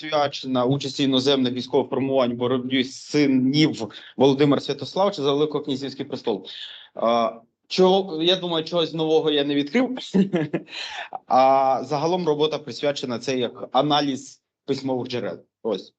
присвячена участі іноземних військових формувань боротьбі синів Володимира Святославича за Великокнязівський престол. Чого я думаю, чогось нового я не відкрив. А загалом робота присвячена це як аналіз письмових джерел. Ось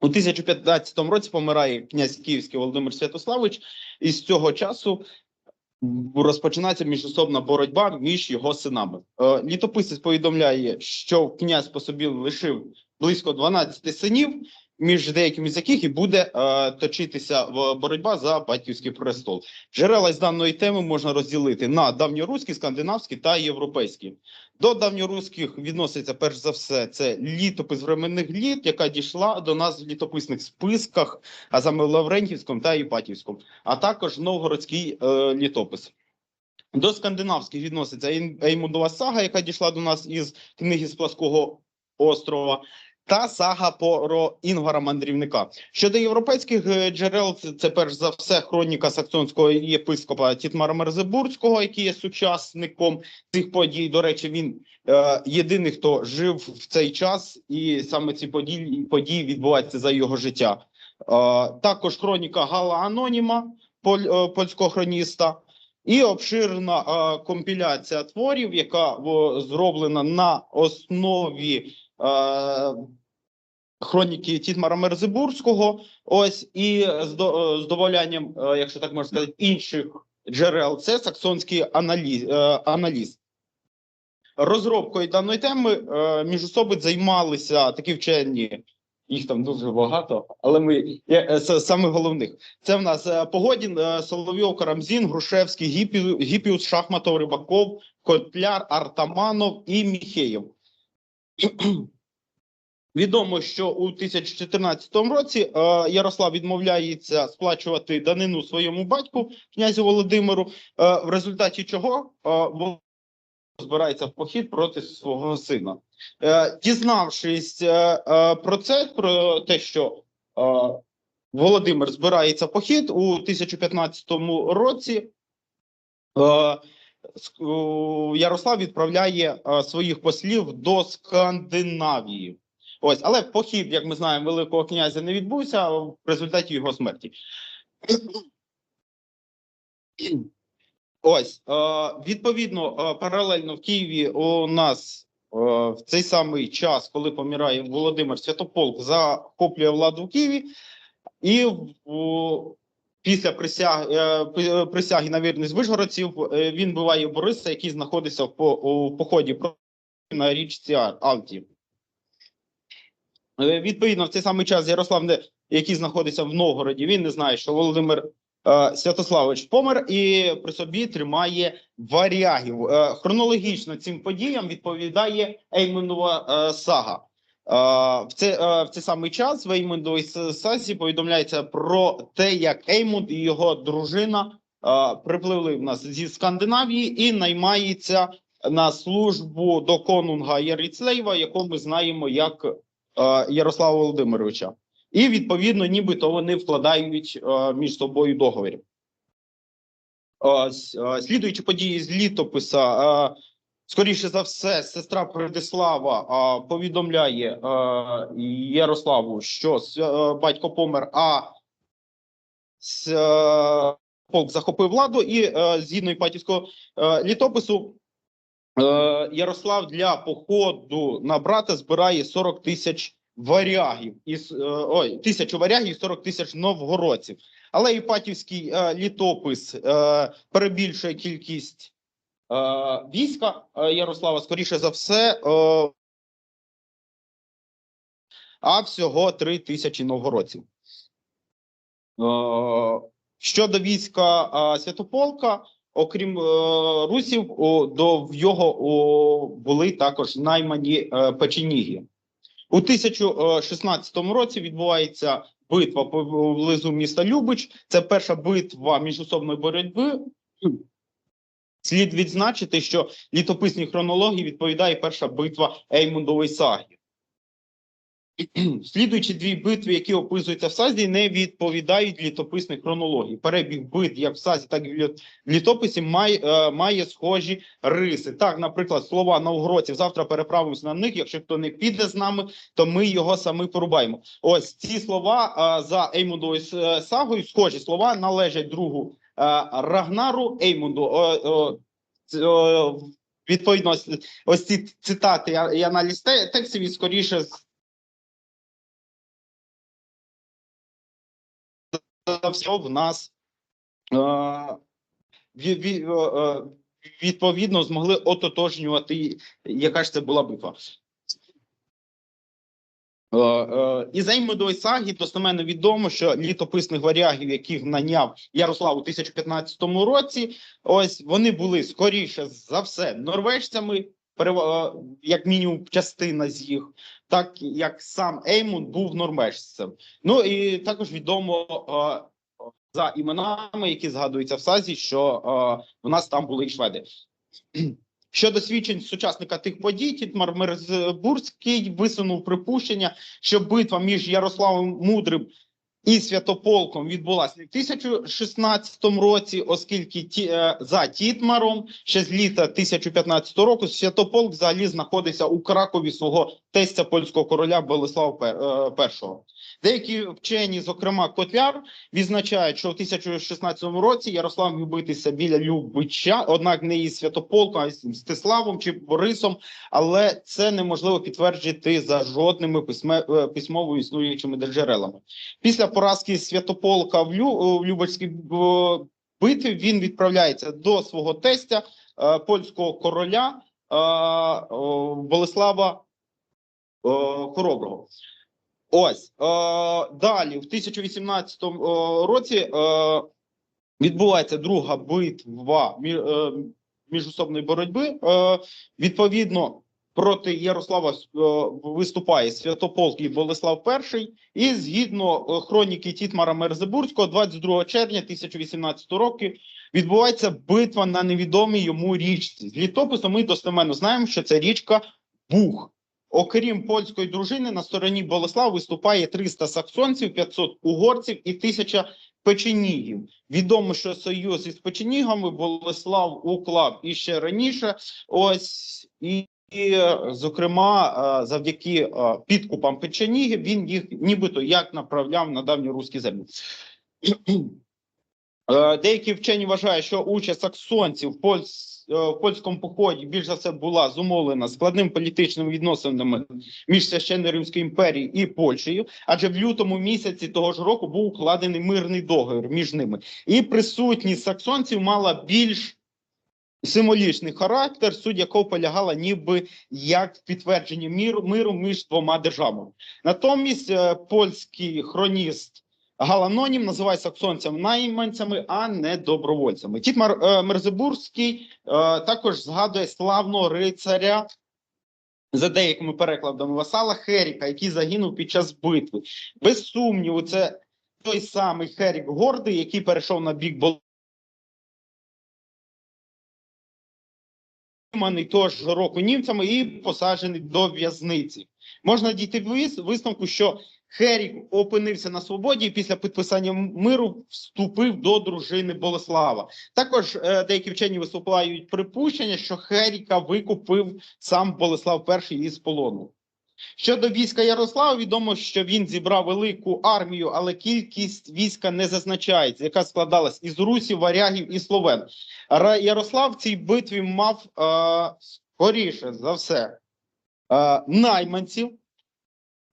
у 1015 році помирає князь Київський Володимир Святославич, і з цього часу розпочинається міжособна боротьба між його синами. Е, Літописець повідомляє, що князь по собі лишив близько 12 синів, між деякими з яких і буде е, точитися в- боротьба за батьківський престол. Джерела з даної теми можна розділити на давньоруські, скандинавські та європейські. До давньоруських відноситься перш за все це літопис временних літ, яка дійшла до нас в літописних списках, а саме Лаврентівському та Іпатівському, а також новгородський е, літопис. До скандинавських відноситься Ейм- Еймундова сага, яка дійшла до нас із книги з Плаского острова, та сага про Інгвара Мандрівника. Щодо європейських е, джерел, це, це перш за все хроніка саксонського єпископа Тітмара Мерзебурського, який є сучасником цих подій. До речі, він е, єдиний, хто жив в цей час, і саме ці події, події відбуваються за його життя. Е, також хроніка Гала Аноніма, поль, е, польського хроніста. І обширна е, компіляція творів, яка о, зроблена на основі е, хроніки Тітмара Мерзебурського. Ось і з, до, е, з доволянням, е, якщо так можна сказати, інших джерел, це саксонський аналіз. Е, аналіз. Розробкою даної теми е, міжособиць займалися такі вчені. Їх там дуже багато, але ми я, е, самих головних. Це в нас Погодін, Соловйов, Карамзін, Грушевський, Гіпі- Гіпіус, Шахматов, Рибаков, Котляр, Артаманов і Міхеєв. Відомо, що у 2014 році е, Ярослав відмовляється сплачувати данину своєму батьку, князю Володимиру, е, в результаті чого е, збирається в похід проти свого сина. Дізнавшись про це, про те, що Володимир збирається в похід у 1015 році. Ярослав відправляє своїх послів до Скандинавії. Ось, але похід, як ми знаємо, Великого князя не відбувся в результаті його смерті. Ось е, відповідно, е, паралельно в Києві у нас е, в цей самий час, коли помирає Володимир Святополк, захоплює владу в Києві, і після присяги, присяги на вірність вишгородців він буває Бориса, який знаходиться в поході на річці Алті. Е, Відповідно, в цей самий час Ярослав, який знаходиться в Новгороді, він не знає, що Володимир е, Святославович помер і при собі тримає варягів. Е, хронологічно цим подіям відповідає Еймунова е, сага. Е, в, це, е, в цей самий час в Еймундовій сазі повідомляється про те, як Еймунд і його дружина е, припливли в нас зі Скандинавії і наймається на службу до конунга Ярицлеєва, якого ми знаємо як Ярослава Володимировича. І відповідно, нібито вони вкладають е, між собою договір. Е, е, слідуючи події з літописа, е, скоріше за все, сестра Предислава е, повідомляє е, Ярославу, що е, батько помер, а е, полк захопив владу, і е, згідно Іпатівського е, літопису, е, Ярослав для походу на брата збирає 40 тисяч варягів із е, ой, тисячу варягів, і 40 тисяч новгородців. Але Іпатівський е, літопис е, перебільшує кількість е, війська е, Ярослава, скоріше за все, е, а всього 3 тисячі новгородців. Е, щодо війська е, Святополка, окрім е, русів, о, до в його о, були також наймані е, печеніги. У 1016 році відбувається битва поблизу міста Любич. Це перша битва міжособної боротьби. Слід відзначити, що літописній хронології відповідає перша битва Еймундової саги. Слідуючі дві битви, які описуються в САЗі, не відповідають літописній хронології. Перебіг бит як в САЗі, так і в літописі має, е, має схожі риси. Так, наприклад, слова новгородців завтра переправимося на них. Якщо хто не піде з нами, то ми його самі порубаємо. Ось ці слова е, за Еймундовою сагою, схожі слова належать другу е, Рагнару Еймунду. О, ц- о, відповідно, ось, ці цитати я аналіз те- текстів скоріше за все в нас е, е, е, відповідно змогли ототожнювати, яка ж це була битва. Е, е, Із Еймудової саги достеменно відомо, що літописних варягів, яких наняв Ярослав у 1015 році, ось вони були скоріше за все норвежцями, е, як мінімум частина з їх, так як сам Еймунд був норвежцем. Ну і також відомо е, за іменами, які згадуються в САЗі, що е, в нас там були і шведи. Щодо свідчень сучасника тих подій, Тітмар Мерзбурський висунув припущення, що битва між Ярославом Мудрим і Святополком відбулася не в 1016 році, оскільки ті, е, за Тітмаром ще з літа 1015 року Святополк взагалі знаходився у Кракові свого тестя польського короля Болеслава Пе- е, І. Деякі вчені, зокрема Котляр, відзначають, що в 1016 році Ярослав міг битися біля Любича, однак не із Святополком, а із Мстиславом чи Борисом, але це неможливо підтвердити за жодними письме, е, письмово існуючими джерелами. Після поразки Святополка в, Лю, в Любецькій е, битві він відправляється до свого тестя е, польського короля е, Болеслава е, Хороброго. Ось е, далі, в 1018 е, році е, відбувається друга битва мі- е, міжособної боротьби. Е, відповідно, проти Ярослава е, виступає Святополк і Болеслав І. І згідно е, хроніки Тітмара Мерзебурського, 22 червня 1018 року відбувається битва на невідомій йому річці. З літопису ми достеменно знаємо, що це річка Буг. Окрім польської дружини, на стороні Болеслава виступає 300 саксонців, 500 угорців і 1000 печенігів. Відомо, що союз із печенігами Болеслав уклав іще раніше. Ось і, і зокрема, е, завдяки е, підкупам печенігів він їх нібито як направляв на давньоруські землі. Е, Деякі вчені вважають, що участь саксонців в, польс, е, в польському поході більш за все була зумовлена складними політичними відносинами між священною Римською імперією і Польщею, адже в лютому місяці того ж року був укладений мирний договір між ними, і присутність саксонців мала більш символічний характер, суть якого полягала ніби як підтвердження міру миру між двома державами. Натомість е, польський хроніст Галанонім називає саксонцям найманцями, а не добровольцями. Тітмар е, Мерзебурський е, також згадує славного рицаря. За деякими перекладами Васала Херіка, який загинув під час битви. Без сумніву, це той самий Херік Гордий, який перейшов на бік Болиманий того ж року німцями і посаджений до в'язниці. Можна дійти висновку, що Херік опинився на свободі і після підписання миру вступив до дружини Болеслава. Також е, деякі вчені виступають припущення, що Херіка викупив сам Болеслав І із полону. Щодо війська Ярослава, відомо, що він зібрав велику армію, але кількість війська не зазначається, яка складалась із русів, варягів і словен. Ярослав в цій битві мав е, скоріше за все е, найманців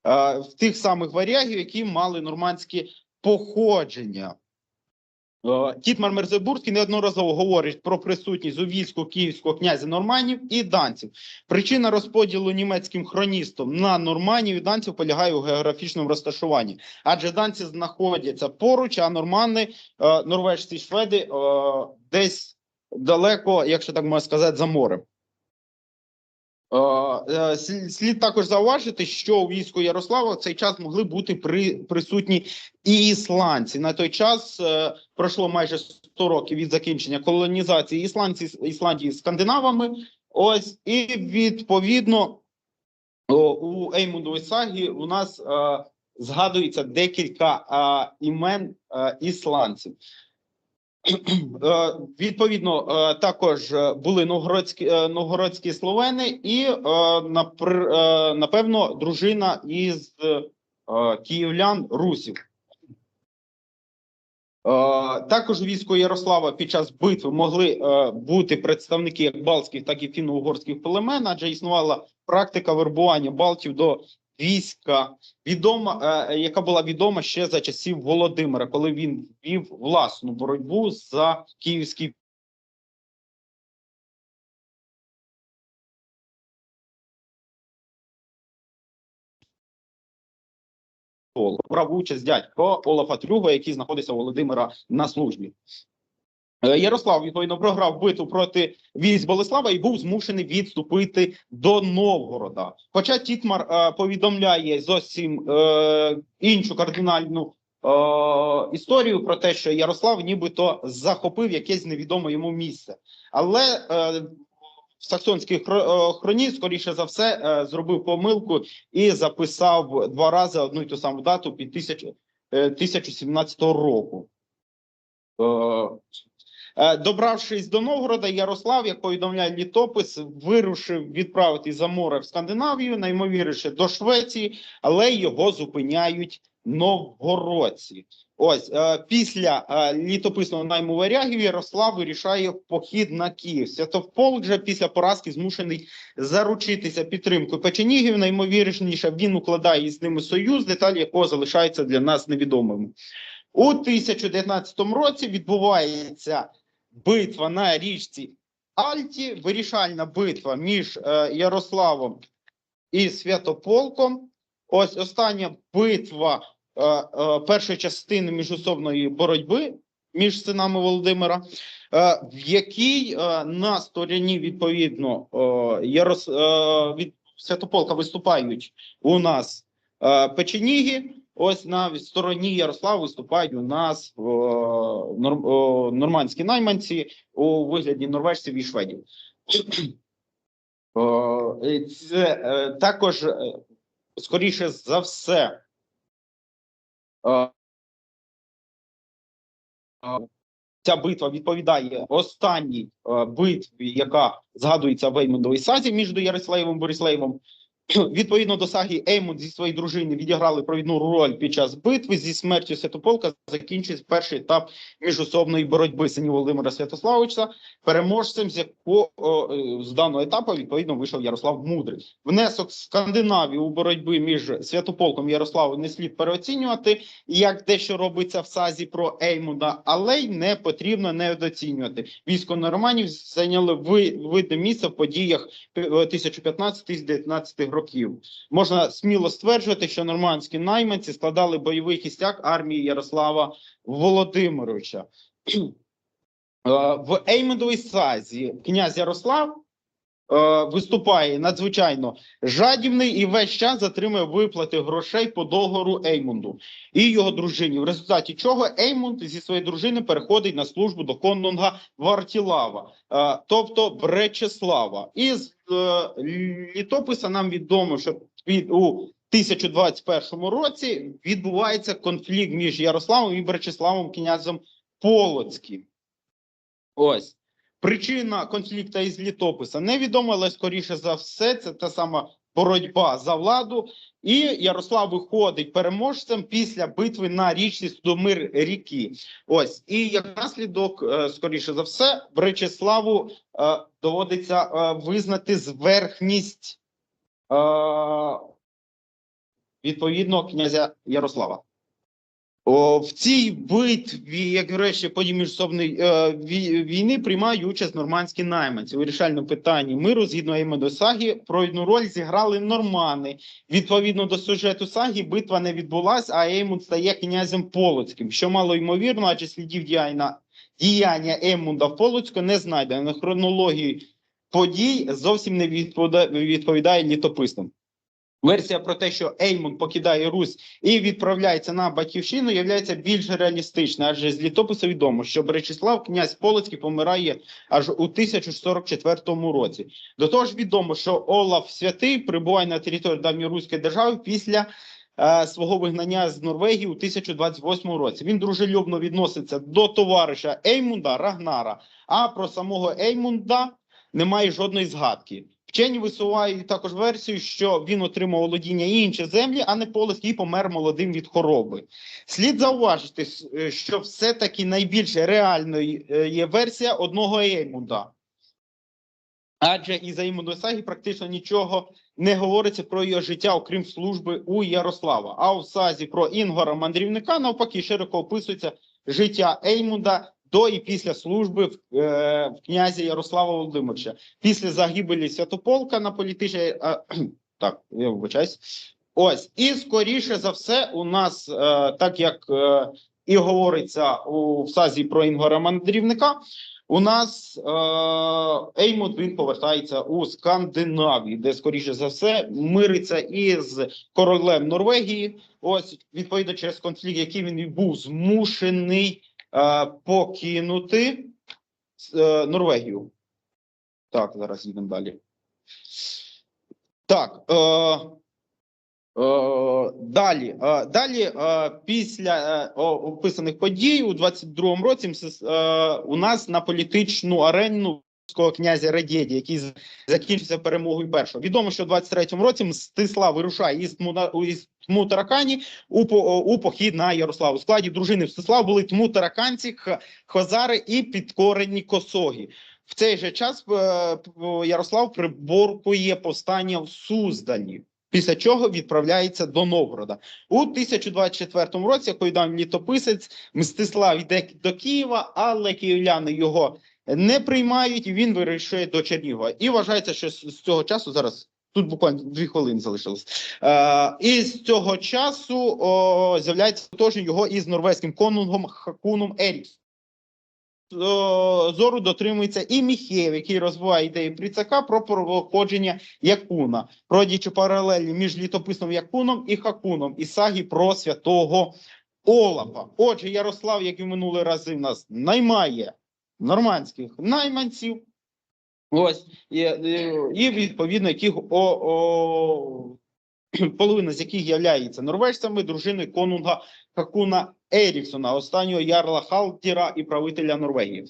в тих самих варягів, які мали нормандське походження. Е, Тітмар Мерзебурський неодноразово говорить про присутність у війську київського князя норманів і данців. Причина розподілу німецьким хроністом на норманів і данців полягає у географічному розташуванні, адже данці знаходяться поруч, а нормани, е, норвежці, шведи е, десь далеко, якщо так можна сказати, за морем. Е, е, слід- також зауважити, що у війську Ярослава в цей час могли бути при, присутні і ісландці. На той час е, пройшло майже 100 років від закінчення колонізації ісландці, Ісландії скандинавами. Ось і відповідно О, у Еймундовій сагі у нас е, згадується декілька е, імен е, ісландців. Е, відповідно, е, також е, були новгородські, новгородські словени і, напевно, дружина із київлян русів. Також війську Ярослава під час битви могли бути представники як балтських, так і фінно-угорських племен, адже існувала практика вербування балтів до війська, відома, е, яка була відома ще за часів Володимира, коли він вів власну боротьбу за київський. Брав участь дядько Олафа Трюга, який знаходиться у Володимира на службі. Е, Ярослав відповідно програв битву проти військ Болеслава і був змушений відступити до Новгорода. Хоча Тітмар е, повідомляє зовсім е, іншу кардинальну е, історію про те, що Ярослав нібито захопив якесь невідоме йому місце, але е, саксонський е, хроніст, скоріше за все, е, зробив помилку і записав два рази одну й ту саму дату під 1000, е, 1017 року. Е, Добравшись до Новгорода, Ярослав, як повідомляє літопис, вирушив відправити за море в Скандинавію, наймовірніше до Швеції, але його зупиняють новгородці. Ось е, після е, літописного найму варягів Ярослав вирішає похід на Київ. Святополк же після поразки змушений заручитися підтримкою печенігів. Наймовірніше він укладає із ними союз, деталі якого залишаються для нас невідомими. У 1019 році відбувається битва на річці Альті, вирішальна битва між е, Ярославом і Святополком. Ось остання битва е, е, першої частини міжособної боротьби між синами Володимира, е, в якій е, на стороні відповідно е, Ярос, е, від Святополка виступають у нас е, печеніги. Ось на стороні Ярослава виступають у нас е, о, нормандські найманці у вигляді норвежців і шведів. Е, Це е, також, е, скоріше за все, е, е, ця битва відповідає останній е, битві, яка згадується в Еймундовій сазі між Ярославом і Бориславом. Відповідно до саги, Еймунд зі своєю дружиною відіграли провідну роль під час битви. Зі смертю Святополка закінчився перший етап міжособної боротьби синів Володимира Святославовича, переможцем з якого е, з даного етапу відповідно вийшов Ярослав Мудрий. Внесок Скандинавії у боротьбі між Святополком і Ярославом не слід переоцінювати, як дещо робиться в сазі про Еймунда, але й не потрібно недооцінювати. Військо норманів зайняли ви- видне місце в подіях 1015-1019 років. Можна сміло стверджувати, що нормандські найманці складали бойовий кістяк армії Ярослава Володимировича. Е, В Еймендовій сазі князь Ярослав е, виступає надзвичайно жадібний і весь час затримує виплати грошей по договору Еймунду і його дружині. В результаті чого Еймунд зі своєї дружини переходить на службу до конунга Вартілава, е, тобто Бречеслава. Із літописа нам відомо, що від у 1021 році відбувається конфлікт між Ярославом і Бречеславом князем Полоцьким. Ось. Причина конфлікту із літописа невідома, але скоріше за все, це та сама боротьба за владу. І Ярослав виходить переможцем після битви на річці Судомир ріки. Ось і як наслідок, е, скоріше за все, Бречеславу е, доводиться е, визнати зверхність відповідно князя Ярослава. О, в цій битві, як речі, події міжсобної е, війни приймають участь нормандські найманці. У вирішальному питанні миру, згідно Еймоду Саги, провідну роль зіграли нормани. Відповідно до сюжету саги, битва не відбулась, а Еймунд стає князем Полоцьким, що мало ймовірно, адже слідів діяння, діяння Еймунда в Полоцьку не знайдено. На хронології подій зовсім не відповідає, відповідає літописам. Версія про те, що Еймон покидає Русь і відправляється на батьківщину, є більш реалістична, адже з літопису відомо, що Бречислав, князь Полоцький, помирає аж у 1044 році. До того ж, відомо, що Олаф Святий прибуває на територію давньоруської держави після е, свого вигнання з Норвегії у 1028 році. Він дружелюбно відноситься до товариша Еймунда Рагнара. А про самого Еймунда немає жодної згадки. Вчені висувають також версію, що він отримав володіння і інші землі, а не Полоцький і помер молодим від хвороби. Слід зауважити, е, що все-таки найбільш реальною е, є версія одного Еймунда. Адже із Еймунда Сагі практично нічого не говориться про його життя, окрім служби у Ярослава. А у Сазі про Інгора мандрівника навпаки широко описується життя Еймунда до і після служби в, е, в князя Ярослава Володимировича. Після загибелі Святополка на політичній. е, так, я вибачаюсь. Ось, і скоріше за все, у нас, е, так як е, і говориться у в Сазі про Інгора мандрівника, у нас е, Еймут він повертається у Скандинавії, де скоріше за все мириться із королем Норвегії. Ось відповідно через конфлікт, який він був змушений покинути е, Норвегію. Так, зараз йдемо далі. Так. Е, Е, Далі, е, далі, е, після е, описаних подій у 22-му році е, у нас на політичну арену князя Радєді, який закінчився перемогою першого. Відомо, що в 23-му році Мстислав вирушає із із Тму-Таракані у, у похід на Ярослав. У складі дружини Мстислава були Тму-Тараканці, Х- і підкорені косогі. В цей же час е, Ярослав приборкує повстання в Суздані. Після чого відправляється до Новгорода у 1024 році. Як повідомив літописець, Мстислав йде до Києва, але київляни його не приймають. Він вирішує до Чернігова. І вважається, що з цього часу зараз. Тут буквально дві хвилини залишилось. Е, і з цього часу о, з'являється теж його із норвезьким конунгом Хакуном Ерікс. О, зору дотримується і Міхеєв, який розвиває ідею Пріцака про проходження Якуна, проводячи паралелі між літописом Якуном і Хакуном і сагі про святого Олафа. Отже, Ярослав, як і в минулі рази, в нас наймає нормандських найманців. Ось і, і, відповідно, яких о, о, половина з яких являється норвежцями, дружини конунга Хакуна Еріксона, останнього ярла Халтіра і правителя Норвегії.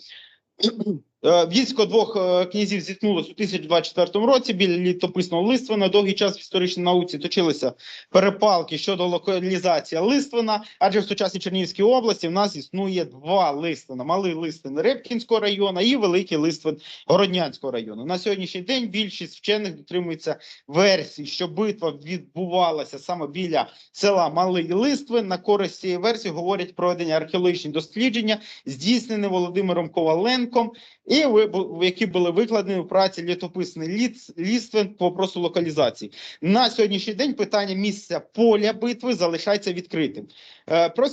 Е, Військо двох е, князів зіткнулося у 1024 році біля літописного Листвина. Довгий час в історичній науці точилися перепалки щодо локалізації Листвина, адже в сучасній Чернігівській області в нас існує два Листвина: малий Листвин Рибкінського району і великий Листвин Городнянського району. На сьогоднішній день більшість вчених дотримується версії, що битва відбувалася саме біля села Малий Листвин. На користь цієї версії говорять проведення археологічних дослідження, здійснені Володимиром Коваленком, і які були викладені у праці літописний Ліствен по вопросу локалізації. На сьогоднішній день питання місця поля битви залишається відкритим. Е, Про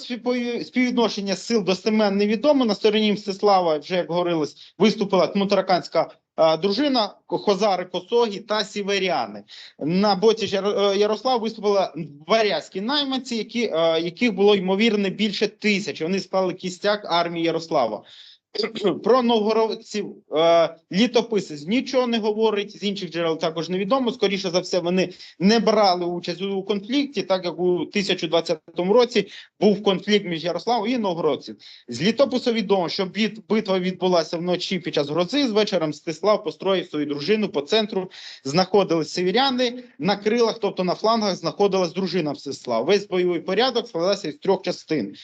співвідношення сил достеменно невідомо. На стороні Мстислава, вже як говорилось, виступила тмутараканська е, дружина, Хозари Косогі та Сіверяни. На боці е, Ярослав виступили варязькі найманці, які, яких було ймовірно більше тисячі. Вони склали кістяк армії Ярослава. Про новгородців е, літописець нічого не говорить, з інших джерел також невідомо. Скоріше за все, вони не брали участь у конфлікті, так як у 1020 році був конфлікт між Ярославом і новгородців. З літопису відомо, що бит, битва відбулася вночі під час грози. З вечора Мстислав построїв свою дружину по центру. Знаходились северяни на крилах, тобто на флангах, знаходилась дружина Мстислава. Весь бойовий порядок складався із трьох частин.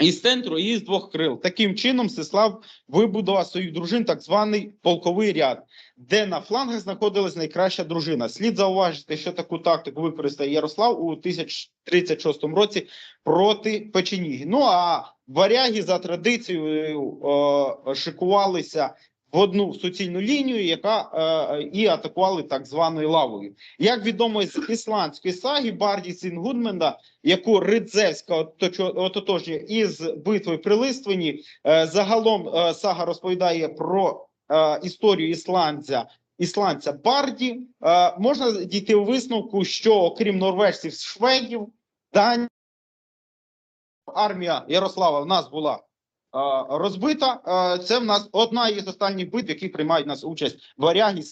Із центру і з двох крил. Таким чином, Сеслав вибудував своїх дружин так званий полковий ряд, де на флангах знаходилась найкраща дружина. Слід зауважити, що таку тактику використав Ярослав у 1036 році проти Печеніги. Ну а варяги за традицією о, шикувалися в одну суцільну лінію, яка е, і атакували так званою лавою. Як відомо з ісландської саги Барді Сінгудменда, яку Ридзевська ототожнює із битвою при Листвині, е, загалом е, сага розповідає про е, історію ісландця ісландця Барді, е, можна дійти у висновку, що окрім норвежців, шведів, Дані, армія Ярослава в нас була розбита. Це в нас одна із останніх битв, які приймають нас участь варяги.